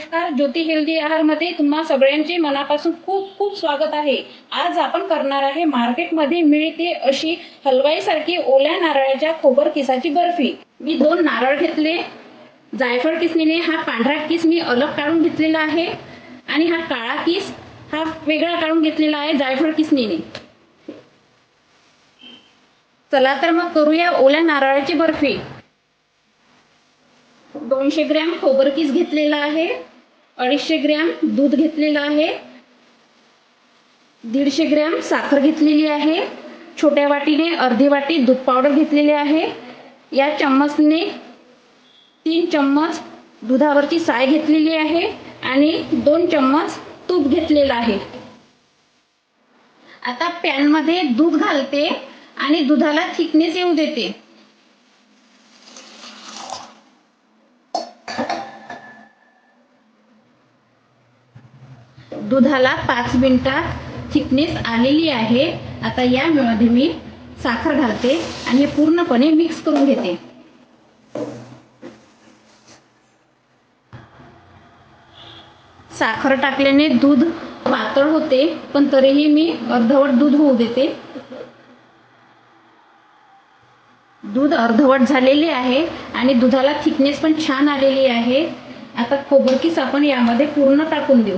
नमस्कार ज्योती हेल्दी आहारमध्ये तुम्हा सगळ्यांचे मनापासून खूप खूप स्वागत आहे. आज आपण करणार आहे मार्केटमध्ये मिळते अशी हलवाईसारखी ओल्या नारळाच्या खोबर किसाची बर्फी. मी दोन नारळ घेतले. जायफळ किसणीने हा पांढरा किस मी अलग काढून घेतलेला आहे. आणि हा काळा किस हा वेगळा काढून घेतलेला आहे जायफळ किसणीने चला तर मग करूया ओल्या नारळाची बर्फी. दोनशे ग्रॅम खोबरकीस घेतलेला आहे. अडीचशे ग्रॅम दूध घेतलेलं आहे. दीडशे ग्रॅम साखर घेतलेली आहे. छोट्या वाटीने अर्धी वाटी दूध पावडर घेतलेली आहे. या चम्मचने तीन चम्मच दुधावरची साय घेतलेली आहे आणि दोन चम्मच तूप घेतलेलं आहे. आता पॅनमध्ये दूध घालते आणि दुधाला थिकनेस येऊ देते. दुधाला पाच मिनिटात थिकनेस आलेली आहे. आता यामध्ये मी साखर घालते आणि हे पूर्णपणे मिक्स करून घेते. साखर टाकल्याने दूध पातळ होते पण तरीही मी अर्धवट दूध होऊ देते. दूध अर्धवट झालेले आहे आणि दुधाला थिकनेस पण छान आलेली आहे. आता खोबरकीस आपण यामध्ये पूर्ण टाकून देऊ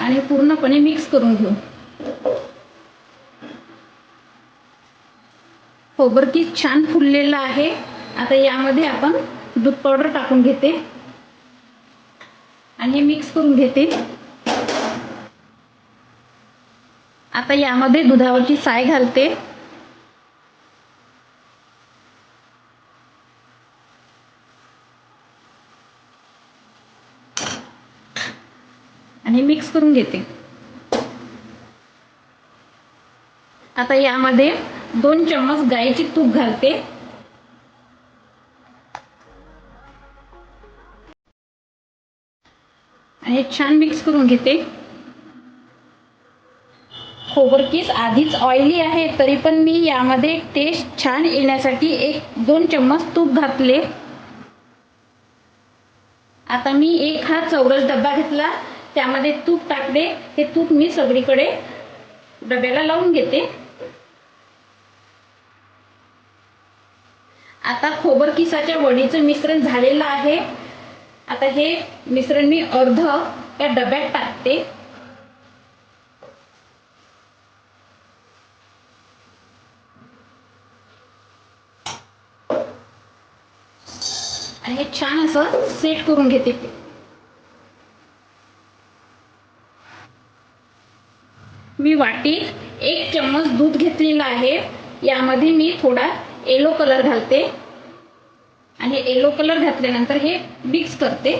आणि पूर्णपणे मिक्स करून घेऊ. खोबरकी छान फुललेलं आहे. आता यामध्ये आपण दूध पावडर टाकून घेते. आणि हे मिक्स करून घेते. आता यामध्ये दुधावरची साय घालते. आणि मिक्स करून घेते. आता यामध्ये दोन चम्मच गाईची तूप घालते. आणि छान मिक्स करून घेते. खोबरकीस आधीच ऑइली आहे तरी पण मी यामध्ये टेस्ट छान येण्यासाठी एक दोन चम्मच तूप घातले. आता मी एक हा चौरस डब्बा घेतला. त्यामध्ये तूप टाकले हे तूप मी सगळीकडे डब्याला लावून घेते. आता खोबर किसाच्या वडीचं मिश्रण झालेलं आहे. आता हे मिश्रण मी अर्ध त्या डब्यात टाकते. आणि हे छान असं सेट करून घेते. मी वाटीत एक चम्मच दूध घेतलेलं आहे. यामध्ये मी थोडा येलो कलर घालते. आणि येलो कलर घातल्यानंतर हे मिक्स करते.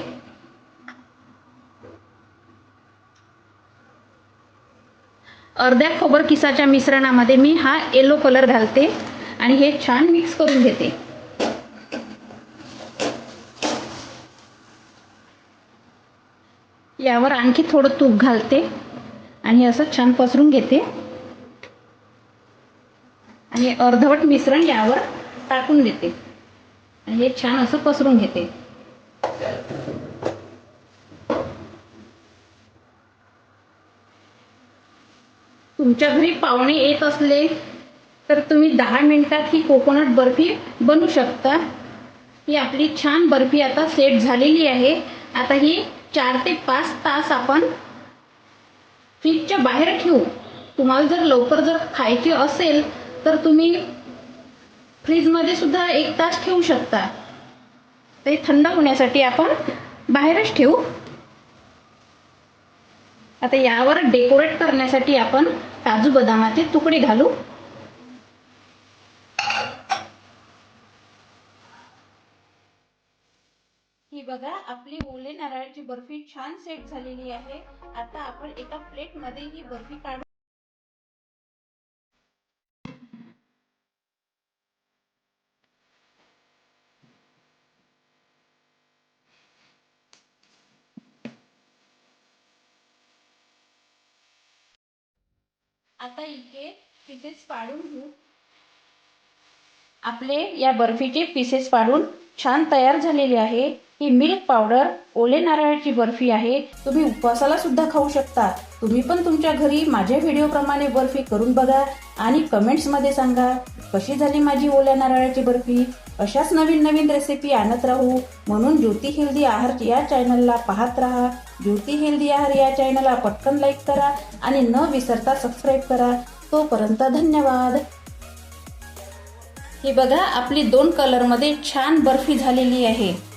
अर्ध्या खोबर किसाच्या मिश्रणामध्ये मी हा येलो कलर घालते आणि हे छान मिक्स करून घेते. यावर आणखी थोडं तूप घालते. आणि असं छान पसरून घेते. आणि अर्धवट मिश्रण यावर टाकून देते. आणि हे छान असं पसरून घेते. तुमच्या घरी पाहुणे येत असले तर तुम्ही दहा मिनिटात ही कोकोनट बर्फी बनवू शकता. ही आपली छान बर्फी आता सेट झालेली आहे. आता ही चार ते पाच तास आपण फ्रीजच्या बाहेर ठेवू तुम्हाला जर लवकर जर खायची असेल तर तुम्ही फ्रीजमध्ये सुद्धा एक तास ठेवू शकता. ते थंड होण्यासाठी आपण बाहेरच ठेवू. आता यावर डेकोरेट करण्यासाठी आपण काजू बदामाचे तुकडे घालू. ही बघा आपली ओले नारळाची बर्फी छान सेट झालेली आहे. आता आपण एका प्लेटमध्ये ही बर्फी काढू. आता इथे पीसेस पाडून घेऊ. आपले या बर्फीचे पीसेस पाडून छान तयार झालेले आहे. ही मिल्क पावडर ओले नारळाची बर्फी आहे. तुम्ही उपवासाला सुद्धा खाऊ शकता. तुम्ही पण तुमच्या घरी माझ्या व्हिडिओप्रमाणे बर्फी करून बघा आणि कमेंट्समध्ये सांगा कशी झाली माझी ओल्या नारळाची बर्फी? अशाच नवीन नवीन रेसिपी आणत राहू. म्हणून ज्योती हेल्दी आहार या चॅनलला पाहत राहा. ज्योती हेल्दी आहार या चॅनलला पटकन लाईक करा आणि न विसरता सबस्क्राईब करा. तोपर्यंत धन्यवाद. ही बघा आपली दोन कलरमध्ये छान बर्फी झालेली आहे.